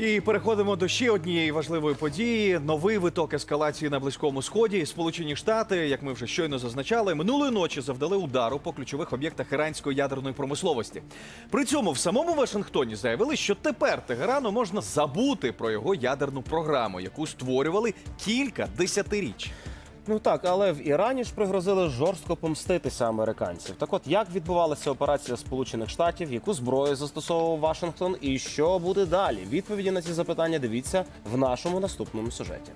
І переходимо до ще однієї важливої події: новий виток ескалації на близькому сході. Сполучені Штати, як ми вже щойно зазначали, минулої ночі завдали удару по ключових об'єктах іранської ядерної промисловості. При цьому в самому Вашингтоні заявили, що тепер Тегерану можна забути про його ядерну програму, яку створювали кілька десятиріч. Ну так, але в Ірані ж пригрозили жорстко помститися американців. Так от як відбувалася операція Сполучених Штатів, яку зброю застосовував Вашингтон, і що буде далі? Відповіді на ці запитання дивіться в нашому наступному сюжеті.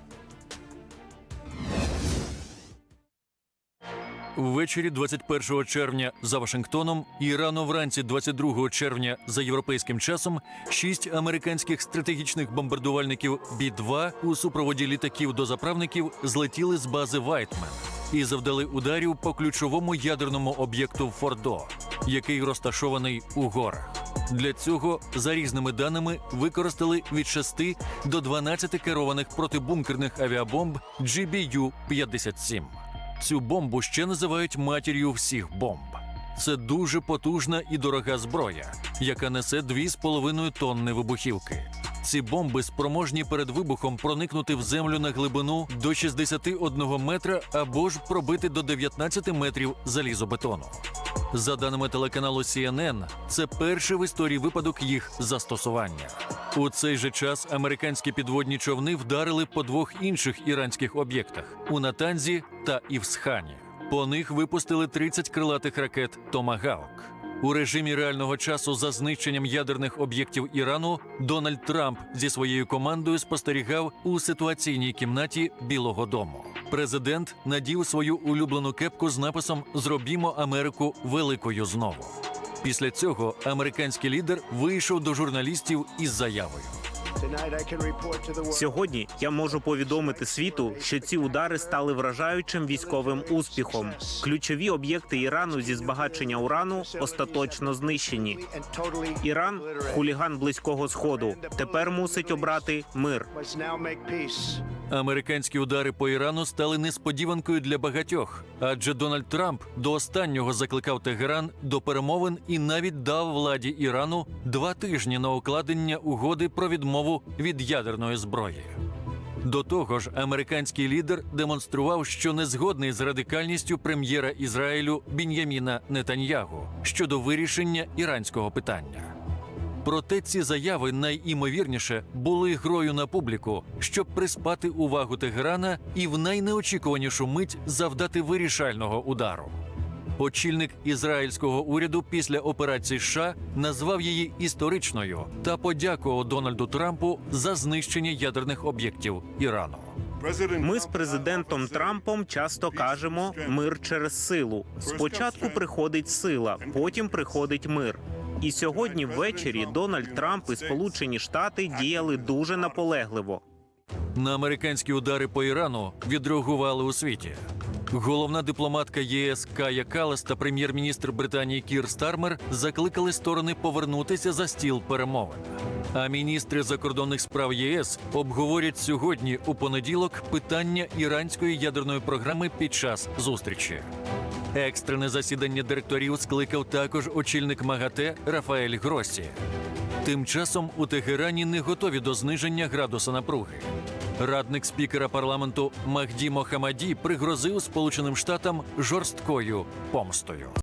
Ввечері 21 червня за Вашингтоном і рано вранці 22 червня за європейським часом шість американських стратегічних бомбардувальників Бі-2 у супроводі літаків до заправників злетіли з бази Вайтмен і завдали ударів по ключовому ядерному об'єкту Фордо, який розташований у горах. Для цього, за різними даними, використали від 6 до 12 керованих протибункерних авіабомб GBU-57. Цю бомбу ще називають матір'ю всіх бомб. Це дуже потужна і дорога зброя, яка несе 2,5 тонни вибухівки. Ці бомби спроможні перед вибухом проникнути в землю на глибину до 61 метра або ж пробити до 19 метрів залізобетону. За даними телеканалу CNN, це перший в історії випадок їх застосування. У цей же час американські підводні човни вдарили по двох інших іранських об'єктах у Натанзі та Івсхані. По них випустили 30 крилатих ракет Томагавк. У режимі реального часу за знищенням ядерних об'єктів Ірану Дональд Трамп зі своєю командою спостерігав у ситуаційній кімнаті Білого Дому. Президент надів свою улюблену кепку з написом Зробімо Америку великою знову. Після цього американський лідер вийшов до журналістів із заявою. Сьогодні я можу повідомити світу, що ці удари стали вражаючим військовим успіхом. Ключові об'єкти Ірану зі збагачення урану остаточно знищені. Іран хуліган близького сходу. Тепер мусить обрати мир. Американські удари по Ірану стали несподіванкою для багатьох, адже Дональд Трамп до останнього закликав Тегеран до перемовин і навіть дав владі Ірану два тижні на укладення угоди про відмову від ядерної зброї. До того ж, американський лідер демонстрував, що не згодний з радикальністю прем'єра Ізраїлю Бін'яміна Нетаньягу щодо вирішення іранського питання. Проте ці заяви найімовірніше були грою на публіку, щоб приспати увагу Тегерана і в найнеочікуванішу мить завдати вирішального удару. Очільник ізраїльського уряду після операції США назвав її історичною та подякував Дональду Трампу за знищення ядерних об'єктів Ірану. Ми з президентом Трампом часто кажемо мир через силу. Спочатку приходить сила, потім приходить мир. І сьогодні ввечері Дональд Трамп і Сполучені Штати діяли дуже наполегливо. На американські удари по Ірану відреагували у світі. Головна дипломатка ЄС Кая Калас та прем'єр-міністр Британії Кір Стармер закликали сторони повернутися за стіл перемовин. А міністри закордонних справ ЄС обговорять сьогодні у понеділок питання іранської ядерної програми під час зустрічі. Екстрене засідання директорів скликав також очільник МАГАТЕ Рафаель Гросі. Тим часом у Тегерані не готові до зниження градуса напруги. Радник спікера парламенту Махді Мохамаді пригрозив Сполученим Штатам жорсткою помстою.